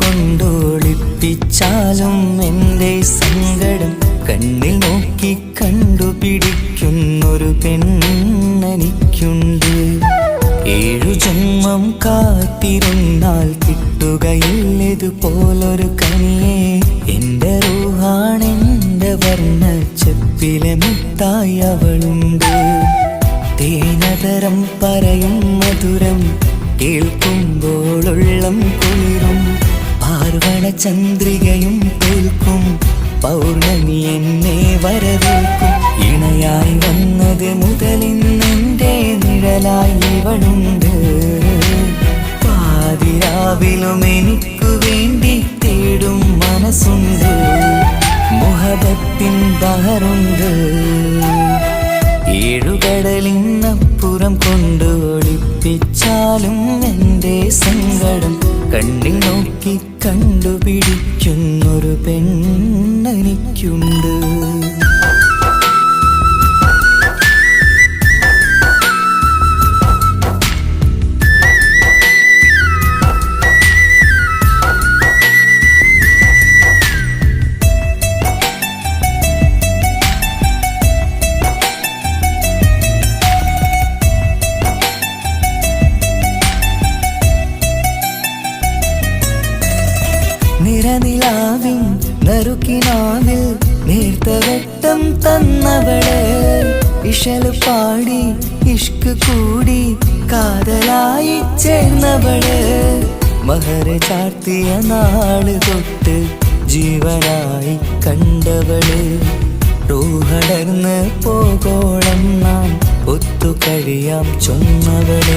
കൊണ്ടോളിപ്പിച്ചാലും എന്റെ സങ്കടം കണ്ണിൽ നോക്കി കണ്ടുപിടിക്കുന്നൊരു പെണ്ണെനിക്കുണ്ട്. ഏഴു ജന്മം കാത്തിരുന്നാൽ കിട്ടുകയില്ലതുപോലൊരു കനിയെ. എന്റെ റൂഹാണെന്റെ വർണ ചെപ്പിലെ മുത്തായി അവളുണ്ട്. തേനതരം പറയും മധുരം കേൾക്കുമ്പോളുള്ളം കുളിരും. പാർവണ ചന്ദ്രികയും കേൾക്കും പൗർണമി എന്നെ വരവേൽക്കും. ഇണയായി വന്നത് മുതലിന്നെന്റെ നിഴലായി ഇവളുണ്ട്. പാതിരാവിലും എനിക്കു വേണ്ടി തേടും മനസ്സുണ്ട്. മുഹബത്തിൻ ബഹറുണ്ട് ഏഴുകടലിന്നപ്പുറം കൊണ്ടോടിപ്പിച്ചാലും എന്റെ സങ്കടം കണ്ണിൽ നോക്കി കണ്ടുപിടിക്കുന്നൊരു പെണ്ണെനിക്കുണ്ട് നേർത്ത തന്നവളെ. ഇഷൽ പാടി ഇഷ്ക് കൂടി കാതലായി ചേർന്നവൾ. മഹര ചാർത്തിയ നാൾ തൊട്ട് ജീവനായി കണ്ടവൾ. റൂഹടർന്ന് പോകോളം നാം ഒത്തു കഴിയാം ചൊന്നവൾ.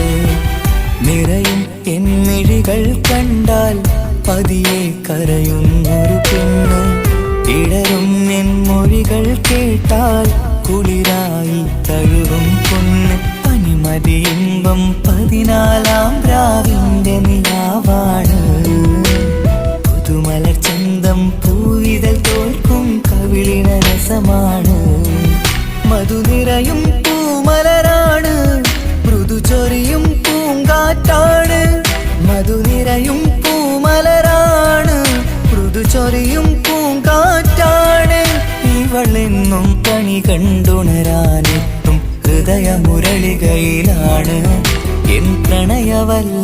നിറയും എന്നിഴികൾ കണ്ടാൽ പതിയെ കരയുന്നൊരു പെണ്ണ്. ഇടരും എൻ മൊഴികൾ കേട്ടാൽ കുളിരായി തഴുകും പൊന്ന് പനിമതി ഇമ്പം പതിനാലാം രാവിന്റെ നിലാവാണ്. പുതുമലർ ചന്തം പൂവിതൽ തോൽക്കും കവിളിന രസമാണ്. മധു കണ്ടുണരാനെത്തും കണ്ടുണരാനെത്തും ഹൃദയമുരളികയിലാണ്. എൻ പ്രണയവല്ലരിയിലാണ്.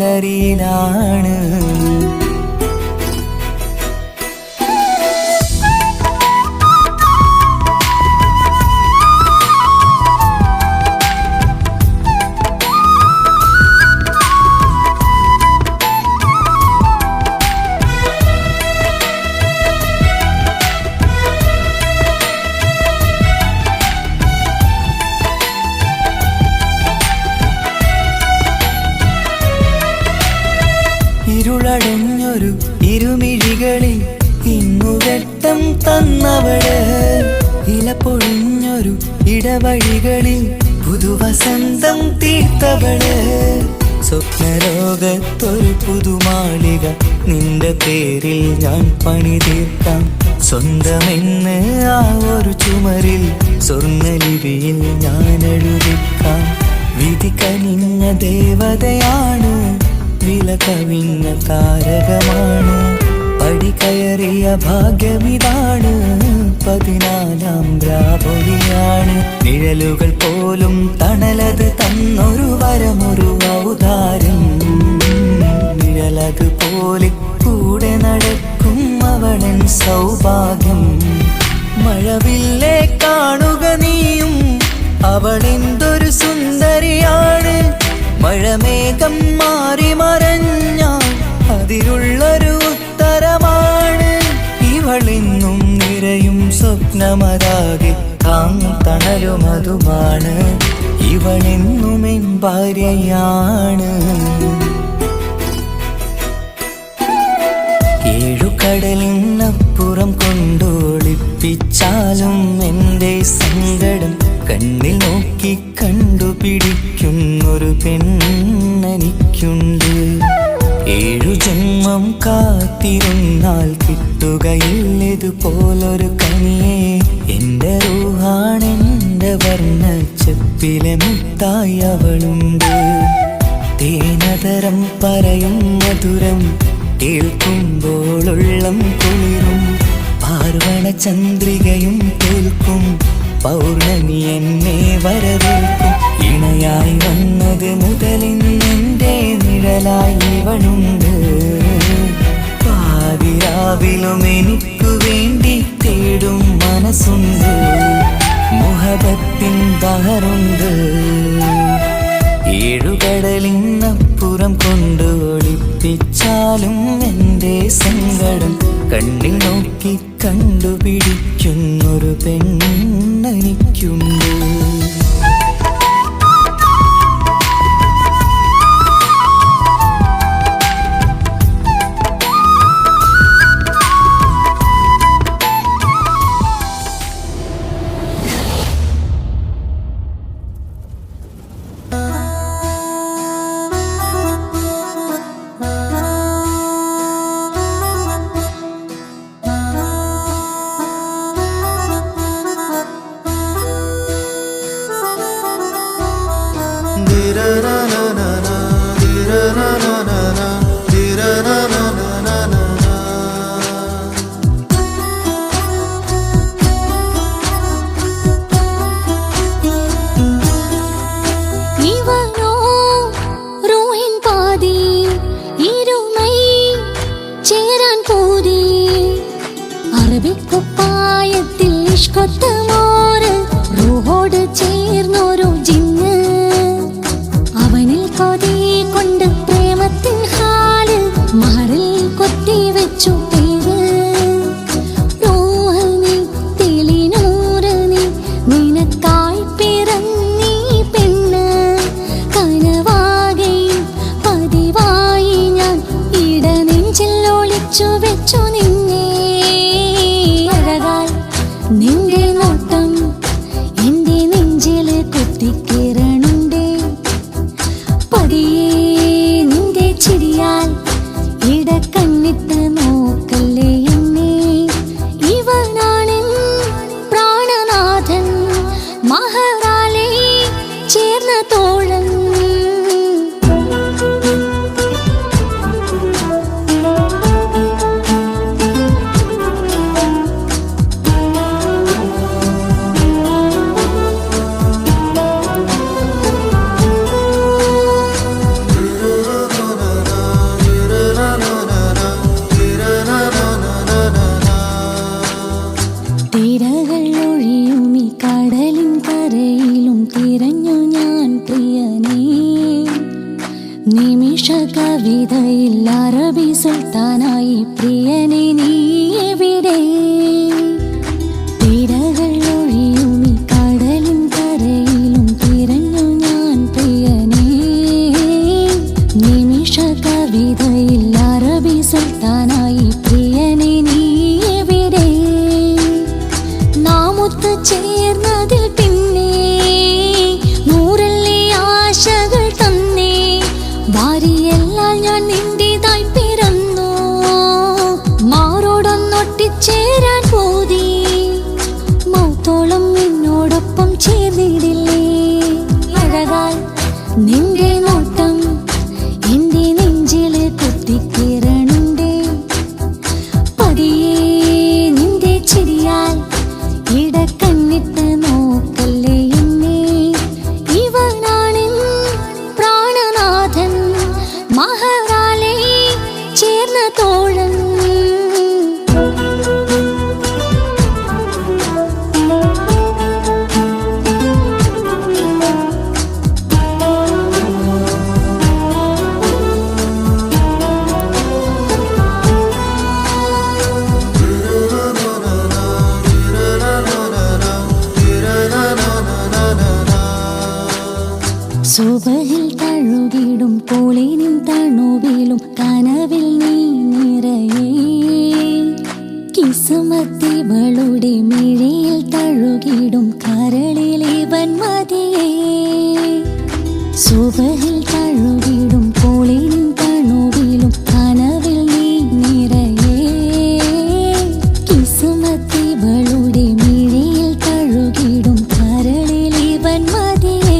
ഇരുളടഞ്ഞൊരു ഇരുമിഴികളിൽ ഇന്നു വെട്ടം തന്നവൾ. ഇല പൊഴിഞ്ഞൊരു ഇടവഴികളിൽ പുതുവസന്തം തീർത്തവൾ. സ്വപ്നലോകത്തൊരു പുതുമാളിക നിന്റെ പേരിൽ ഞാൻ പണി തീർക്കാം. സ്വന്തമെന്ന് ആ ഒരു ചുമരിൽ സ്വർണലിപിയിൽ ഞാൻ എഴുതിക്കാം. വിധി കനിഞ്ഞ ദേവതയാണ് വില കവിഞ്ഞ താരകമാണ്. പടി കയറിയ ഭാഗ്യമിതാണ്. പതിനാലാം ഗ്രാപൊലിയാണ് നിഴലുകൾ പോലും തണലത് തന്നൊരു വരമൊരു ഔദാരം നിഴലത് പോലെ കൂടെ നടക്കും അവളൻ സൗഭാഗ്യം. മഴവില്ലേ കാണുക നീയും. അവളെന്തൊരു സുന്ദരിയാണ്. മഴമേഘം മാറി മറഞ്ഞാൽ അതിലുള്ളൊരു ഉത്തരമാണ്. ഇവളിന്നും നിറയും സ്വപ്നമതാകെ അതുമാണ് ഇവളെന്നും എൻ ഭാര്യയാണ്. ഏഴുകടലിനപ്പുറം കൊണ്ടോളിപ്പിച്ചാലും സങ്കടം കണ്ണിൽ നോക്കി കണ്ടുപിടിക്കുന്നൊരു പെണ്ണനിക്കുണ്ട്. ഏഴു ജന്മം കാത്തിരുന്നാൽ കിട്ടുകയില്ലതുപോലൊരു കണിയെ എന്റെ റൂഹാണെന്റെ വർണച്ചപ്പിലെ മുത്തായി അവളുണ്ട്. തേനതരം പറയും മധുരം കേൾക്കുമ്പോളുള്ളം കുളിരും. പാർവണ ചന്ദ്രികയും കേൾക്കും. പൗർണമി എന്നെ വരവേൽക്കും. ഇണയായി വന്നത് മുതലിന്നെന്റെ നിഴലായി ഇവളുണ്ട് പാതിരാവിലും എനിക്കു വേണ്ടി തേടും മനസ്സുണ്ട്. മുഹബത്തിൻ തകറുണ്ട് ഏഴുകടലിന്നപ്പുറം കൊണ്ട് ഒളിപ്പിച്ചാലും എന്റെ സങ്കടം കണ്ണിൽ നോക്കി കണ്ടുപിടിക്കുന്നൊരു പെണ്ണെനിക്കുണ്ട് விധയിൽ അറബി സുൽത്താനായി പ്രിയനേ മുമ്പിലും കനവിൽ നീ നിറയേ. കിസുമത്തിവളുടെ മിഴിയിൽ തഴുകിടും കരളിലെ ഇവൻ മതിയേ സുബഹിൽ തഴുകിടും കോളിനും തണുവിലും കനവിൽ നീ നിറയേ. കിസുമത്തിവളുടെ മിഴിയിൽ തഴുകിടും കരളിലെ ഇവൻ മതിയേ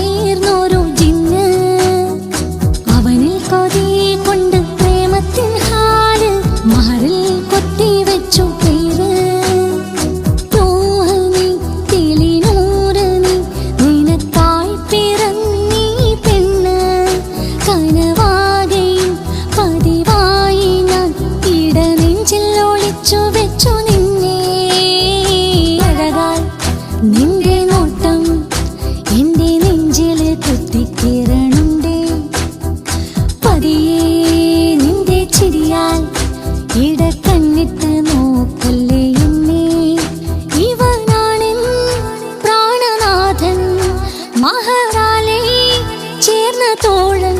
突然